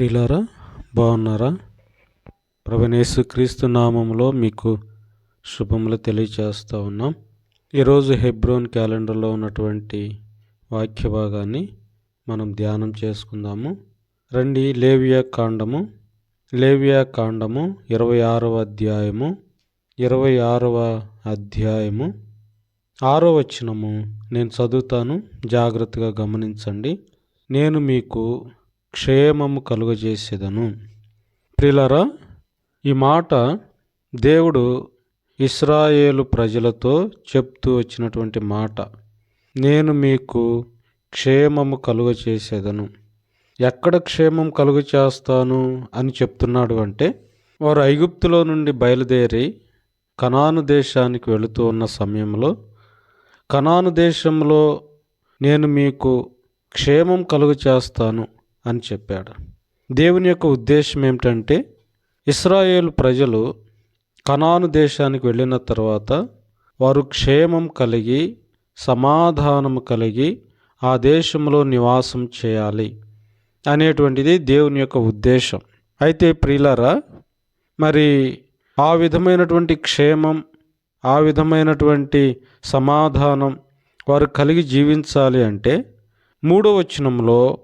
ప్రియులారా బాగున్నారా? ప్రభనేసు క్రీస్తు నామంలో మీకు శుభములు తెలియచేస్తూ ఉన్నాం. ఈరోజు హెబ్రోన్ క్యాలెండర్లో ఉన్నటువంటి వాక్య భాగాన్ని మనం ధ్యానం చేసుకుందాము. రండి లేవియా కాండము. లేవియా కాండము ఇరవై ఆరవ అధ్యాయము ఇరవై ఆరవ అధ్యాయము. ఆరో వచనము నేను చదువుతాను జాగ్రత్తగా గమనించండి. నేను మీకు క్షేమము కలుగజేసేదను. ప్రిలరా ఈ మాట దేవుడు ఇస్రాయేలు ప్రజలతో చెప్తూ వచ్చినటువంటి మాట. నేను మీకు క్షేమము కలుగజేసేదను. ఎక్కడ క్షేమం కలుగు చేస్తాను అని చెప్తున్నాడు అంటే వారు ఐగుప్తులో నుండి బయలుదేరి కనాను దేశానికి వెళుతూ ఉన్న సమయంలో కనాను దేశంలో నేను మీకు క్షేమం కలుగు చేస్తాను అని చెప్పాడు. దేవుని యొక్క ఉద్దేశం ఏమిటంటే ఇస్రాయేల్ ప్రజలు కనాను దేశానికి వెళ్ళిన తర్వాత వారు క్షేమం కలిగి సమాధానం కలిగి ఆ దేశంలో నివాసం చేయాలి అనేటువంటిది దేవుని యొక్క ఉద్దేశం. అయితే ప్రియులరా మరి ఆ విధమైనటువంటి క్షేమం ఆ విధమైనటువంటి సమాధానం వారు కలిగి జీవించాలి అంటే మూడో వచనంలో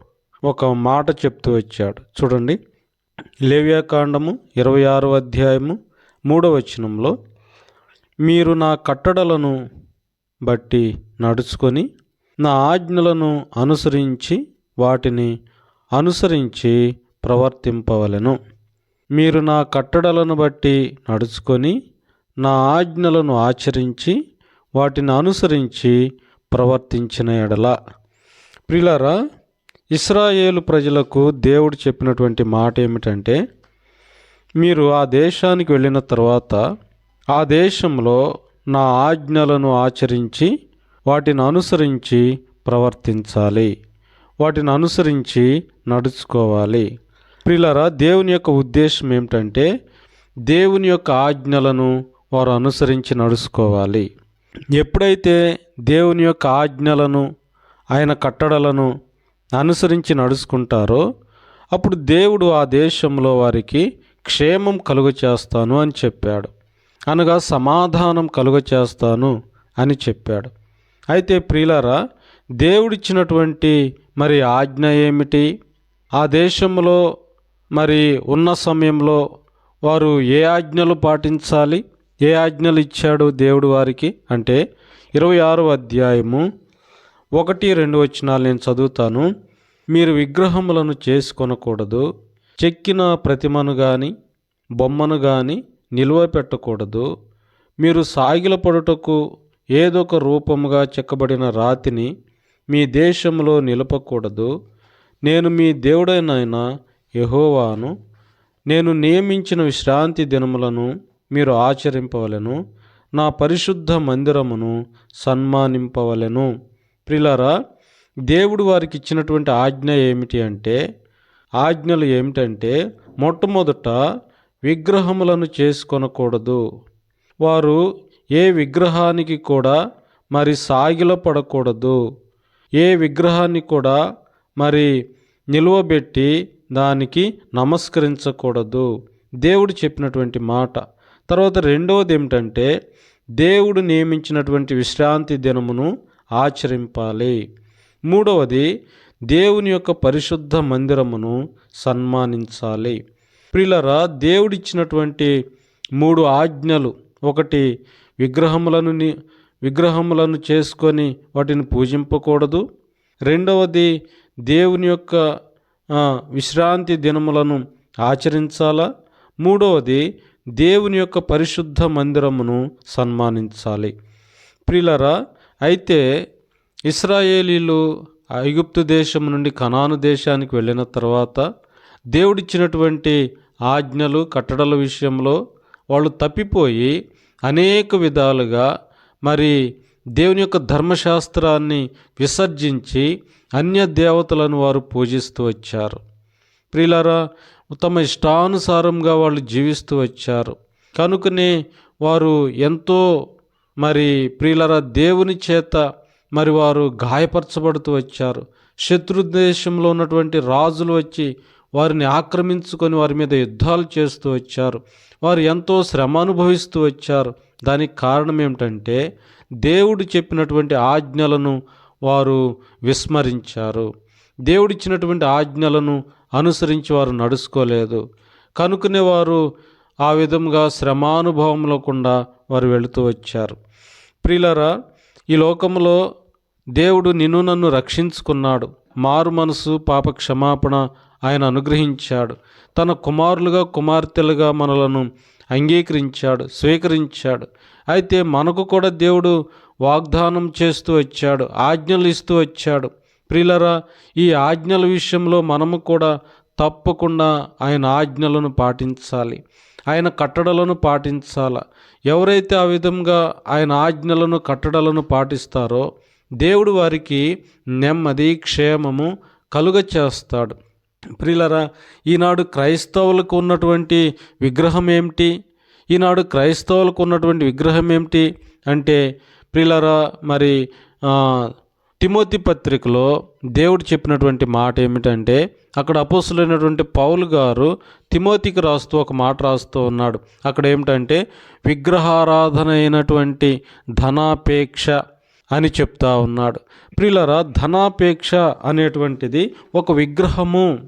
ఒక మాట చెప్తూ వచ్చాడు. చూడండి. లేవ్యాకాండము ఇరవై ఆరో అధ్యాయము మూడో వచనంలో మీరు నా కట్టడలను బట్టి నడుచుకొని నా ఆజ్ఞలను అనుసరించి వాటిని అనుసరించి ప్రవర్తింపవలెను. మీరు నా కట్టడలను బట్టి నడుచుకొని నా ఆజ్ఞలను ఆచరించి వాటిని అనుసరించి ప్రవర్తించిన ఎడల. ప్రిలరా ఇస్రాయేలు ప్రజలకు దేవుడు చెప్పినటువంటి మాట ఏమిటంటే మీరు ఆ దేశానికి వెళ్ళిన తర్వాత ఆ దేశంలో నా ఆజ్ఞలను ఆచరించి వాటిని అనుసరించి ప్రవర్తించాలి. వాటిని అనుసరించి నడుచుకోవాలి. ప్రిలరా దేవుని యొక్క ఉద్దేశం ఏమిటంటే దేవుని యొక్క ఆజ్ఞలను వారు అనుసరించి నడుచుకోవాలి. ఎప్పుడైతే దేవుని యొక్క ఆజ్ఞలను ఆయన కట్టడలను అనుసరించి నడుచుకుంటారో అప్పుడు దేవుడు ఆ దేశంలో వారికి క్షేమం కలుగ చేస్తాను అని చెప్పాడు. అనగా సమాధానం కలుగ చేస్తాను అని చెప్పాడు. అయితే ప్రియులారా దేవుడిచ్చినటువంటి మరి ఆజ్ఞ ఏమిటి? ఆ దేశంలో మరి ఉన్న సమయంలో వారు ఏ ఆజ్ఞలు పాటించాలి? ఏ ఆజ్ఞలు ఇచ్చాడు దేవుడు వారికి? అంటే ఇరవై ఆరో అధ్యాయము ఒకటి రెండు వచ్చినాలు నేను చదువుతాను. మీరు విగ్రహములను చేసుకొనకూడదు చెక్కిన ప్రతిమను కానీ బొమ్మను కానీ నిల్వ పెట్టకూడదు. మీరు సాగిల పడుటకు ఏదొక రూపముగా చెక్కబడిన రాతిని మీ దేశంలో నిలపకూడదు. నేను మీ దేవుడైన యహోవాను. నేను నియమించిన విశ్రాంతి దినములను మీరు ఆచరింపవలను. నా పరిశుద్ధ మందిరమును సన్మానింపవలెను. ప్రిలరా దేవుడు వారికి ఇచ్చినటువంటి ఆజ్ఞ ఏమిటి అంటే ఆజ్ఞలు ఏమిటంటే మొట్టమొదట విగ్రహములను చేసుకొనకూడదు. వారు ఏ విగ్రహానికి కూడా మరి సాగిల పడకూడదు. ఏ విగ్రహాన్ని కూడా మరి నిలువబెట్టి దానికి నమస్కరించకూడదు. దేవుడు చెప్పినటువంటి మాట. తర్వాత రెండవది ఏమిటంటే దేవుడు నియమించినటువంటి విశ్రాంతి దినమును ఆచరింపాలి. మూడవది దేవుని యొక్క పరిశుద్ధ మందిరమును సన్మానించాలి. ప్రిలరా దేవుడిచ్చినటువంటి మూడు ఆజ్ఞలు. ఒకటి విగ్రహములను విగ్రహములను చేసుకొని వాటిని పూజింపకూడదు. రెండవది దేవుని యొక్క విశ్రాంతి దినములను ఆచరించాలా. మూడవది దేవుని యొక్క పరిశుద్ధ మందిరమును సన్మానించాలి. ప్రిలరా అయితే ఇస్రాయేలీలు ఐగుప్తు దేశం నుండి కనాను దేశానికి వెళ్ళిన తర్వాత దేవుడిచ్చినటువంటి ఆజ్ఞలు కట్టడల విషయంలో వాళ్ళు తప్పిపోయి అనేక విధాలుగా మరి దేవుని యొక్క ధర్మశాస్త్రాన్ని విసర్జించి అన్య దేవతలను వారు పూజిస్తూ వచ్చారు. ప్రియులారా తమ ఇష్టానుసారంగా వాళ్ళు జీవిస్తూ వచ్చారు. కనుకనే వారు ఎంతో మరి ప్రియులరా దేవుని చేత మరి వారు గాయపరచబడుతూ వచ్చారు. శత్రు దేశంలో ఉన్నటువంటి రాజులు వచ్చి వారిని ఆక్రమించుకొని వారి మీద యుద్ధాలు చేస్తూ వచ్చారు. వారు ఎంతో శ్రమ అనుభవిస్తూ వచ్చారు. దానికి కారణం ఏమిటంటే దేవుడు చెప్పినటువంటి ఆజ్ఞలను వారు విస్మరించారు. దేవుడిచ్చినటువంటి ఆజ్ఞలను అనుసరించి వారు నడుచుకోలేదు. కనుకనే వారు ఆ విధంగా శ్రమానుభవంలోకుండా వారు వెళుతూ వచ్చారు. ప్రిలరా ఈ లోకంలో దేవుడు నిన్ను నన్ను రక్షించుకున్నాడు. మారు మనసు పాప క్షమాపణ ఆయన అనుగ్రహించాడు. తన కుమారులుగా కుమార్తెలుగా మనలను అంగీకరించాడు స్వీకరించాడు. అయితే మనకు కూడా దేవుడు వాగ్దానం చేస్తూ వచ్చాడు ఆజ్ఞలు ఇస్తూ వచ్చాడు. ప్రిలరా ఈ ఆజ్ఞల విషయంలో మనము కూడా తప్పకుండా ఆయన ఆజ్ఞలను పాటించాలి. ఆయన కట్టడలను పాటించాల. ఎవరైతే ఆ విధంగా ఆయన ఆజ్ఞలను కట్టడలను పాటిస్తారో దేవుడు వారికి నెమ్మది క్షేమము కలుగ చేస్తాడు. ప్రియులరా ఈనాడు క్రైస్తవులకు ఉన్నటువంటి విగ్రహం ఏమిటి? ఈనాడు క్రైస్తవులకు ఉన్నటువంటి విగ్రహం ఏమిటి? అంటే ప్రియులరా మరి తిమోతి పత్రికలో దేవుడు చెప్పినటువంటి మాట ఏమిటంటే అక్కడ అపోసులైనటువంటి పౌలు గారు తిమోతికి రాస్తూ ఒక మాట రాస్తూ ఉన్నాడు. అక్కడ ఏమిటంటే విగ్రహారాధన అయినటువంటి ధనాపేక్ష అని చెప్తా ఉన్నాడు. ప్రియులరా ధనాపేక్ష అనేటువంటిది ఒక విగ్రహము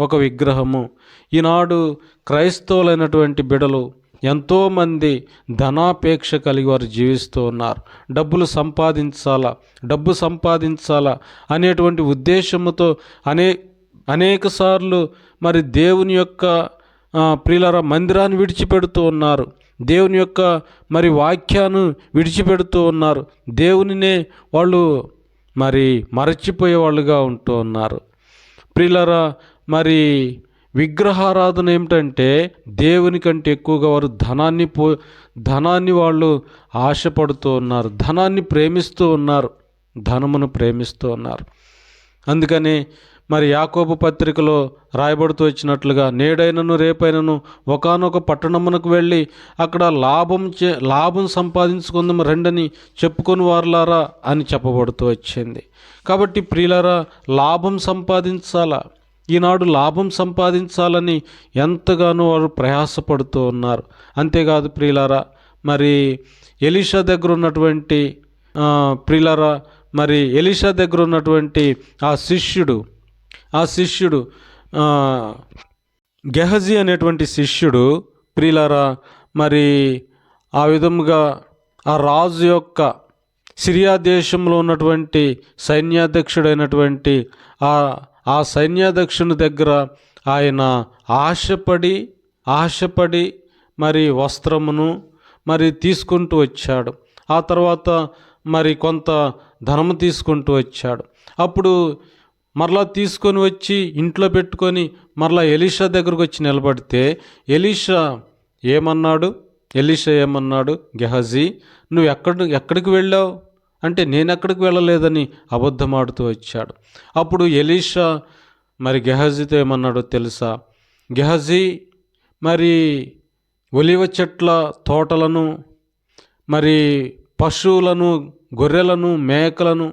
ఒక విగ్రహము. ఈనాడు క్రైస్తవులైనటువంటి బిడలు ఎంతోమంది ధనాపేక్ష కలిగి వారు జీవిస్తూ ఉన్నారు. డబ్బులు సంపాదించాలా? డబ్బు సంపాదించాలా? అనేటువంటి ఉద్దేశముతో అనే అనేక సార్లు మరి దేవుని యొక్క ప్రియులర మందిరాన్ని విడిచిపెడుతూ ఉన్నారు. దేవుని యొక్క మరి వాక్యాన్ని విడిచిపెడుతూ ఉన్నారు. దేవునినే వాళ్ళు మరి మరచిపోయే వాళ్ళుగా ఉంటూ ఉన్నారు. ప్రియులరా మరి విగ్రహారాధన ఏమిటంటే దేవుని కంటే ఎక్కువగా వారు ధనాన్ని పో ధనాన్ని వాళ్ళు ఆశపడుతూ ఉన్నారు. ధనాన్ని ప్రేమిస్తూ ఉన్నారు. ధనమును ప్రేమిస్తూ ఉన్నారు. అందుకని మరి యాకోబు పత్రికలో రాయబడుతూ వచ్చినట్లుగా నేడైనను రేపైనను ఒకానొక పట్టణమునకు వెళ్ళి అక్కడ లాభం చే లాభం సంపాదించుకుందాం రెండని చెప్పుకొని వారులారా అని చెప్పబడుతూ వచ్చింది. కాబట్టి ప్రియులారా లాభం సంపాదించాలా? ఈనాడు లాభం సంపాదించాలని ఎంతగానో వారు ప్రయాసపడుతూ ఉన్నారు. అంతేకాదు ప్రియులారా మరి ఎలిషా దగ్గర ఉన్నటువంటి ప్రియులారా మరి ఎలిషా దగ్గర ఉన్నటువంటి ఆ శిష్యుడు ఆ శిష్యుడు గెహజీ అనేటువంటి శిష్యుడు ప్రియులారా మరి ఆ విధముగా ఆ రాజు యొక్క సిరియా దేశంలో ఉన్నటువంటి సైన్యాధ్యక్షుడైనటువంటి ఆ ఆ సైన్యాధ్యక్షుని దగ్గర ఆయన ఆశపడి ఆశపడి మరి వస్త్రమును మరి తీసుకుంటూ వచ్చాడు. ఆ తర్వాత మరి కొంత ధనము తీసుకుంటూ వచ్చాడు. అప్పుడు మరలా తీసుకొని వచ్చి ఇంట్లో పెట్టుకొని మరలా ఎలీషా దగ్గరకు వచ్చి నిలబడితే ఎలీషా ఏమన్నాడు? ఎలీషా ఏమన్నాడు? గెహజీ నువ్వు ఎక్కడ ఎక్కడికి వెళ్ళావు? అంటే నేను ఎక్కడికి వెళ్ళలేదని అబద్ధమాడుతూ వచ్చాడు. అప్పుడు ఎలీషా మరి గెహజీతో ఏమన్నాడో తెలుసా? గెహజీ మరి ఒలివ చెట్ల తోటలను మరి పశువులను గొర్రెలను మేకలను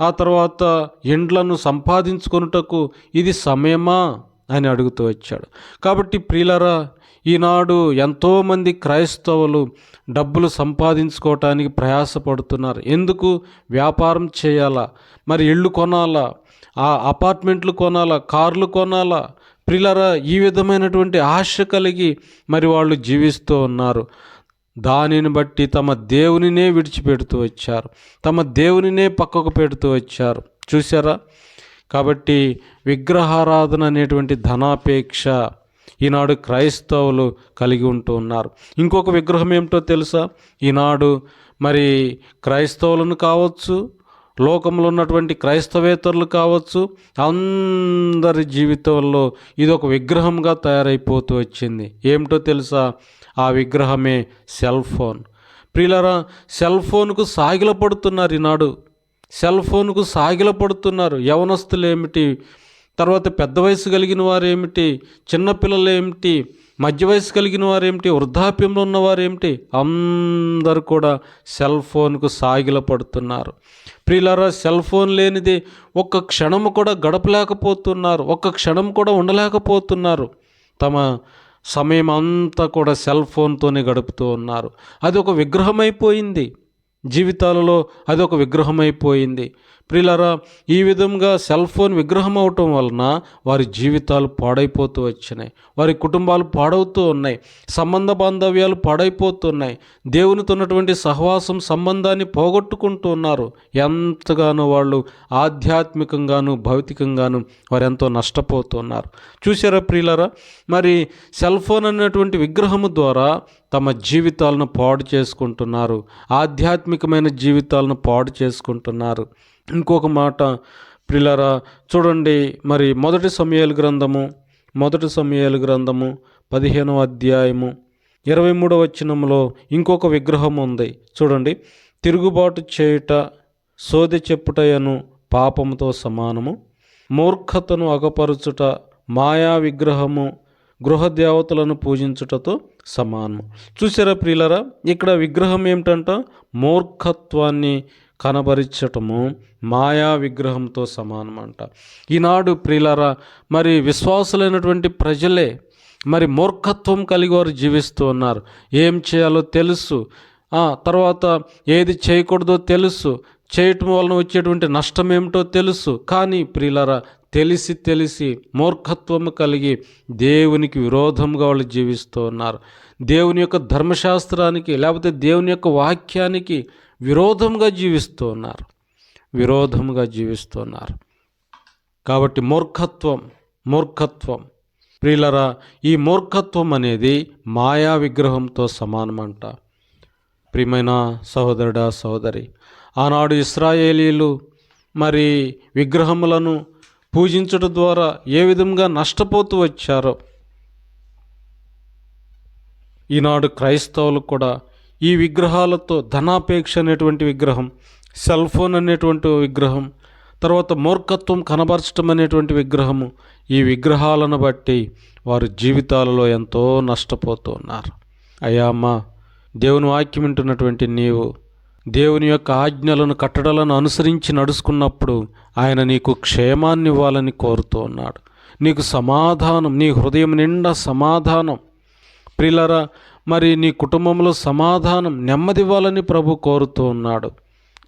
ఆ తర్వాత ఇండ్లను సంపాదించుకొనుటకు ఇది సమయమా? అని అడుగుతూ వచ్చాడు. కాబట్టి ప్రియులరా ఈనాడు ఎంతోమంది క్రైస్తవులు డబ్బులు సంపాదించుకోవటానికి ప్రయాసపడుతున్నారు. ఎందుకు? వ్యాపారం చేయాలా? మరి ఇళ్ళు కొనాలా? ఆ అపార్ట్మెంట్లు కొనాలా? కార్లు కొనాలా? ప్రియులరా ఈ విధమైనటువంటి ఆశ కలిగి మరి వాళ్ళు జీవిస్తూ ఉన్నారు. దానిని బట్టి తమ దేవునినే విడిచిపెడుతూ వచ్చారు. తమ దేవునినే పక్కకు పెడుతూ వచ్చారు. చూసారా కాబట్టి విగ్రహారాధన అనేటువంటి ధనాపేక్ష ఈనాడు క్రైస్తవులు కలిగి ఉంటూ ఉన్నారు. ఇంకొక విగ్రహం ఏమిటో తెలుసా? ఈనాడు మరి క్రైస్తవులను కావచ్చు లోకంలో ఉన్నటువంటి క్రైస్తవేతరులు కావచ్చు అందరి జీవితంలో ఇది ఒక విగ్రహంగా తయారైపోతూ వచ్చింది. ఏమిటో తెలుసా? ఆ విగ్రహమే సెల్ ఫోన్. ప్రియులరా సెల్ ఫోన్కు సాగిల పడుతున్నారు ఈనాడు. సెల్ ఫోన్కు సాగిల పడుతున్నారు యవనస్తులు ఏమిటి? తర్వాత పెద్ద వయసు కలిగిన వారేమిటి? చిన్నపిల్లలు ఏమిటి? మధ్య వయసు కలిగిన వారేమిటి? వృద్ధాప్యంలో ఉన్నవారేమిటి అందరూ కూడా సెల్ ఫోన్కు సాగిల పడుతున్నారు. ప్రియులారా సెల్ ఫోన్ లేనిది ఒక్క క్షణము కూడా గడపలేకపోతున్నారు. ఒక్క క్షణం కూడా ఉండలేకపోతున్నారు. తమ సమయం అంతా కూడా సెల్ ఫోన్తోనే గడుపుతూ ఉన్నారు. అది ఒక విగ్రహమైపోయింది. జీవితాలలో అది ఒక విగ్రహమైపోయింది. ప్రియులరా ఈ విధంగా సెల్ ఫోన్ విగ్రహం అవటం వలన వారి జీవితాలు పాడైపోతూ వచ్చినాయి. వారి కుటుంబాలు పాడవుతూ ఉన్నాయి. సంబంధ బాంధవ్యాలు పాడైపోతున్నాయి దేవునితో ఉన్నటువంటి సహవాసం సంబంధాన్ని పోగొట్టుకుంటూ ఉన్నారు. ఎంతగానో వాళ్ళు ఆధ్యాత్మికంగాను భౌతికంగాను వారు ఎంతో నష్టపోతున్నారు చూసారా ప్రియులరా మరి సెల్ ఫోన్ అనేటువంటి విగ్రహము ద్వారా తమ జీవితాలను పాడు చేసుకుంటున్నారు. ఆధ్యాత్మికమైన జీవితాలను పాడు చేసుకుంటున్నారు. ఇంకొక మాట ప్రిలరా చూడండి మరి మొదటి సమయాల గ్రంథము మొదటి సమయాల గ్రంథము పదిహేనవ అధ్యాయము ఇరవై మూడవ వచనంలో ఇంకొక విగ్రహం ఉంది. చూడండి తిరుగుబాటు చేయుట సోది చెప్పుటయను పాపముతో సమానము. మూర్ఖతను అగపరుచుట మాయా విగ్రహము గృహదేవతలను పూజించుటతో సమానము. చూసారా ప్రియులరా ఇక్కడ విగ్రహం ఏమిటంట? మూర్ఖత్వాన్ని కనబరిచటము మాయా విగ్రహంతో సమానమంట. ఈనాడు ప్రియులరా మరి విశ్వాసులైనటువంటి ప్రజలే మరి మూర్ఖత్వం కలిగి వారు జీవిస్తూ ఉన్నారు. ఏం చేయాలో తెలుసు. తర్వాత ఏది చేయకూడదో తెలుసు. చేయటం వలన వచ్చేటువంటి నష్టం ఏమిటో తెలుసు. కానీ ప్రియులరా తెలిసి తెలిసి మూర్ఖత్వము కలిగి దేవునికి విరోధంగా వాళ్ళు జీవిస్తూ ఉన్నారు. దేవుని యొక్క ధర్మశాస్త్రానికి లేకపోతే దేవుని యొక్క వాక్యానికి విరోధంగా జీవిస్తూ ఉన్నారు విరోధంగా జీవిస్తున్నారు. కాబట్టి మూర్ఖత్వం మూర్ఖత్వం. ప్రియులరా ఈ మూర్ఖత్వం అనేది మాయా విగ్రహంతో సమానమంట. ప్రియమైన సహోదరుడా సహోదరి ఆనాడు ఇస్రాయేలీలు మరి విగ్రహములను పూజించడం ద్వారా ఏ విధంగా నష్టపోతూ వచ్చారో ఈనాడు క్రైస్తవులు కూడా ఈ విగ్రహాలతో ధనాపేక్ష అనేటువంటి విగ్రహం సెల్ ఫోన్ అనేటువంటి విగ్రహం తర్వాత మూర్ఖత్వం కనబరచడం అనేటువంటి విగ్రహము ఈ విగ్రహాలను బట్టి వారి జీవితాలలో ఎంతో నష్టపోతూ ఉన్నారు అయ్యా దేవుని వాక్యం వింటున్నటువంటి నీవు దేవుని యొక్క ఆజ్ఞలను కట్టడలను అనుసరించి నడుచుకున్నప్పుడు ఆయన నీకు క్షేమాన్ని ఇవ్వాలని కోరుతూ ఉన్నాడు. నీకు సమాధానం నీ హృదయం నిండా సమాధానం ప్రిలరా మరి నీ కుటుంబంలో సమాధానం నెమ్మదివ్వాలని ప్రభు కోరుతూ ఉన్నాడు.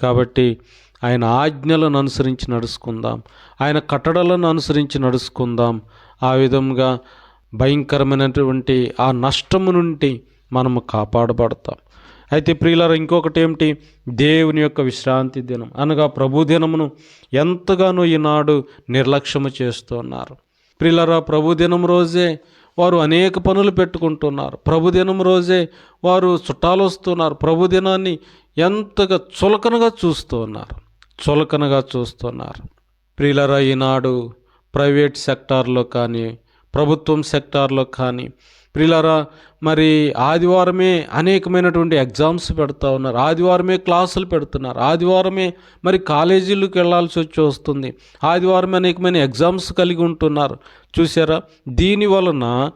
కాబట్టి ఆయన ఆజ్ఞలను అనుసరించి నడుచుకుందాం. ఆయన కట్టడలను అనుసరించి నడుచుకుందాం. ఆ విధంగా భయంకరమైనటువంటి ఆ నష్టము నుండి మనము కాపాడబడతాం. అయితే ప్రియులారా ఇంకొకటి ఏమిటి? దేవుని యొక్క విశ్రాంతి దినం. అనగా ప్రభు దినమును ఎంతగానో ఈనాడు నిర్లక్ష్యము చేస్తున్నారు. ప్రియులరా ప్రభు దినం రోజే వారు అనేక పనులు పెట్టుకుంటున్నారు. ప్రభుదినం రోజే వారు చుట్టాలు వస్తున్నారు. ప్రభుదినాన్ని ఎంతగా చులకనగా చూస్తూ ఉన్నారు చులకనగా చూస్తున్నారు. ప్రియులరా ఈనాడు ప్రైవేట్ సెక్టార్లో కానీ ప్రభుత్వం సెక్టార్లో కానీ ప్రిలరా మరి ఆదివారమే అనేకమైనటువంటి ఎగ్జామ్స్ పెడతా ఉన్నారు. ఆదివారమే క్లాసులు పెడుతున్నారు. ఆదివారమే మరి కాలేజీలకు వెళ్ళాల్సి వచ్చి వస్తుంది. ఆదివారం అనేకమైన ఎగ్జామ్స్ కలిగి ఉంటున్నారు. చూసారా దీని వలన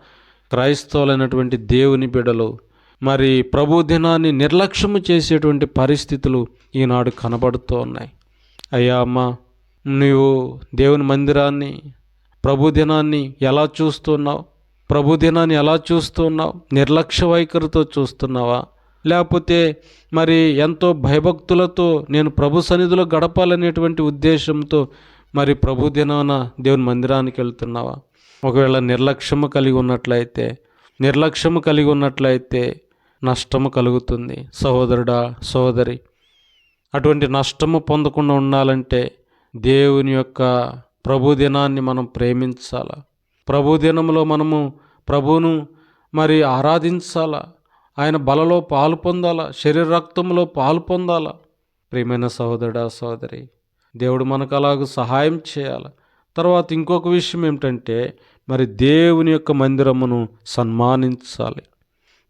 క్రైస్తవులైనటువంటి దేవుని బిడలు మరి ప్రభు దినాన్ని నిర్లక్ష్యము చేసేటువంటి పరిస్థితులు ఈనాడు కనబడుతూ ఉన్నాయి. అయ్యా అమ్మ నీవు దేవుని మందిరాన్ని ప్రభు దినాన్ని ఎలా చూస్తున్నావు? ప్రభు దినాన్ని ఎలా చూస్తున్నావు? నిర్లక్ష్య వైఖరితో చూస్తున్నావా? లేకపోతే మరి ఎంతో భయభక్తులతో నేను ప్రభు సన్నిధిలో గడపాలనేటువంటి ఉద్దేశంతో మరి ప్రభు దినాన దేవుని మందిరానికి వెళ్తున్నావా? ఒకవేళ నిర్లక్ష్యము కలిగి ఉన్నట్లయితే నిర్లక్ష్యము కలిగి ఉన్నట్లయితే నష్టము కలుగుతుంది. సహోదరుడా సహోదరి అటువంటి నష్టము పొందకుండా ఉండాలంటే దేవుని యొక్క ప్రభు దినాన్ని మనం ప్రేమించాలా? ప్రభు దినంలో మనము ప్రభువును మరి ఆరాధించాలా? ఆయన బలలో పాలు పొందాలా? శరీర రక్తంలో పాలు పొందాలా? ప్రియమైన సహోదరుడా సహోదరి దేవుడు మనకు అలాగ సహాయం చేయాలి? తర్వాత ఇంకొక విషయం ఏమిటంటే మరి దేవుని యొక్క మందిరమును సన్మానించాలి.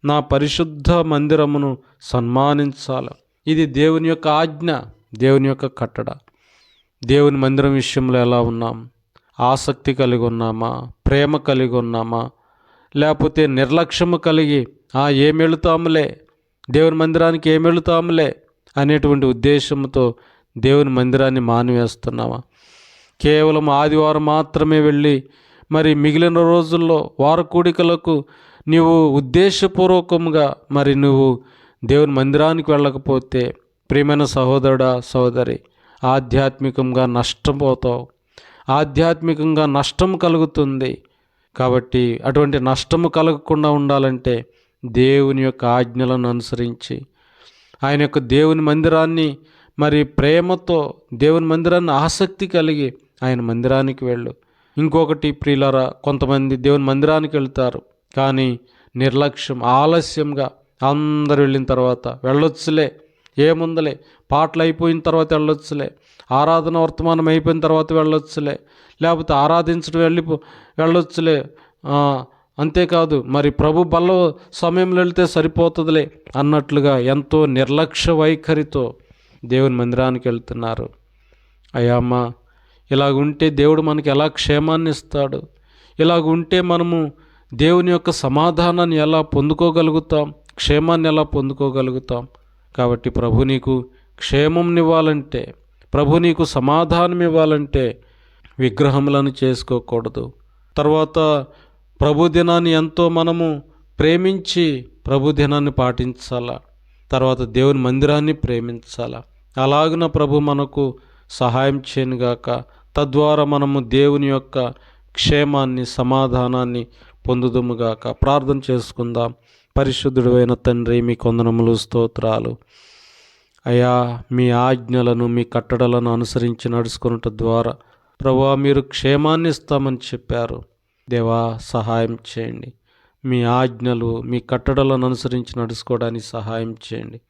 నా పరిశుద్ధ మందిరమును సన్మానించాలి. ఇది దేవుని యొక్క ఆజ్ఞ దేవుని యొక్క కట్టడ. దేవుని మందిరం విషయంలో ఎలా ఉన్నాం? ఆసక్తి కలిగి ఉన్నామా? ప్రేమ కలిగి ఉన్నామా? లేకపోతే నిర్లక్ష్యము కలిగి ఆ ఏం వెళుతాములే దేవుని మందిరానికి ఏం వెళుతాములే అనేటువంటి ఉద్దేశంతో దేవుని మందిరాన్ని మానివేస్తున్నావా కేవలం ఆదివారం మాత్రమే వెళ్ళి మరి మిగిలిన రోజుల్లో వార కూడికలకు నీవు ఉద్దేశపూర్వకంగా మరి నువ్వు దేవుని మందిరానికి వెళ్ళకపోతే ప్రియమైన సహోదరుడా సహోదరి ఆధ్యాత్మికంగా నష్టపోతావు ఆధ్యాత్మికంగా నష్టం కలుగుతుంది. కాబట్టి అటువంటి నష్టము కలగకుండా ఉండాలంటే దేవుని యొక్క ఆజ్ఞలను అనుసరించి ఆయన యొక్క దేవుని మందిరాన్ని మరి ప్రేమతో దేవుని మందిరాన్ని ఆసక్తి కలిగి ఆయన మందిరానికి వెళ్ళు. ఇంకొకటి ప్రియులరా కొంతమంది దేవుని మందిరానికి వెళ్తారు. కానీ నిర్లక్ష్యం ఆలస్యంగా అందరు వెళ్ళిన తర్వాత వెళ్ళొచ్చులే ఏముందలే పాటలు అయిపోయిన తర్వాత వెళ్ళొచ్చులే ఆరాధన వర్తమానం అయిపోయిన తర్వాత వెళ్ళొచ్చులే. లేకపోతే ఆరాధించడం వెళ్ళి వెళ్ళొచ్చులే. అంతేకాదు మరి ప్రభు బల్ల సమయంలో వెళ్తే సరిపోతుందిలే అన్నట్లుగా ఎంతో నిర్లక్ష్య వైఖరితో దేవుని మందిరానికి వెళ్తున్నారు. అయ్యా అమ్మ ఇలాగుంటే దేవుడు మనకి ఎలా క్షేమాన్ని ఇస్తాడు? ఇలాగుంటే మనము దేవుని యొక్క సమాధానాన్ని ఎలా పొందుకోగలుగుతాం? క్షేమాన్ని ఎలా పొందుకోగలుగుతాం? కాబట్టి ప్రభు నీకు క్షేమంనివ్వాలంటే ప్రభు నీకు సమాధానం ఇవ్వాలంటే విగ్రహములను చేసుకోకూడదు. తర్వాత ప్రభు దినాన్ని ఎంతో మనము ప్రేమించి ప్రభు దినాన్ని పాటించాలా? తర్వాత దేవుని మందిరాన్ని ప్రేమించాలా? అలాగున ప్రభు మనకు సహాయం చేయనుగాక తద్వారా మనము దేవుని యొక్క క్షేమాన్ని సమాధానాన్ని పొందుదుముగాక ప్రార్థన చేసుకుందాం. పరిశుద్ధుడు అయిన తండ్రి మీ కొందనములు స్తోత్రాలు. అయా మీ ఆజ్ఞలను మీ కట్టడలను అనుసరించి నడుచుకున్నట ద్వారా ప్రభా మీరు క్షేమాన్ని ఇస్తామని చెప్పారు. దేవా సహాయం చేయండి. మీ ఆజ్ఞలు మీ కట్టడలను అనుసరించి నడుచుకోవడానికి సహాయం చేయండి.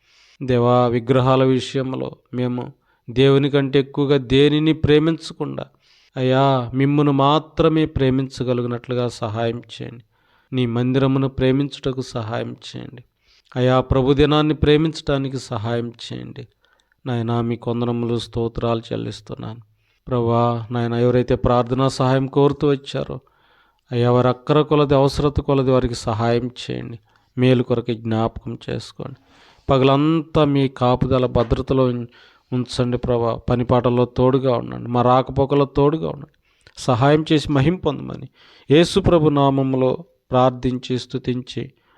దేవా విగ్రహాల విషయంలో మేము దేవుని కంటే ఎక్కువగా దేనిని ప్రేమించకుండా అయ్యా మిమ్మును మాత్రమే ప్రేమించగలిగినట్లుగా సహాయం చేయండి. నీ మందిరమును ప్రేమించుటకు సహాయం చేయండి. అయా ప్రభుదినాన్ని ప్రేమించడానికి సహాయం చేయండి. నాయనా మీ కొందనములు స్తోత్రాలు చెల్లిస్తున్నాను. ప్రభా నాయన ఎవరైతే ప్రార్థనా సహాయం కోరుతూ వచ్చారో అయ్యా వారి అక్కర కొలది అవసరత కొలది వారికి సహాయం చేయండి. మేలు కొరకు జ్ఞాపకం చేసుకోండి. పగలంతా మీ కాపుదల భద్రతలో ఉం- ఉంచండి ప్రభా. పనిపాటల్లో తోడుగా ఉండండి. మా రాకపోకలో తోడుగా ఉండండి. సహాయం చేసి మహిం పొందమని యేసు ప్రభు నామములో ప్రార్థించి స్తుతించి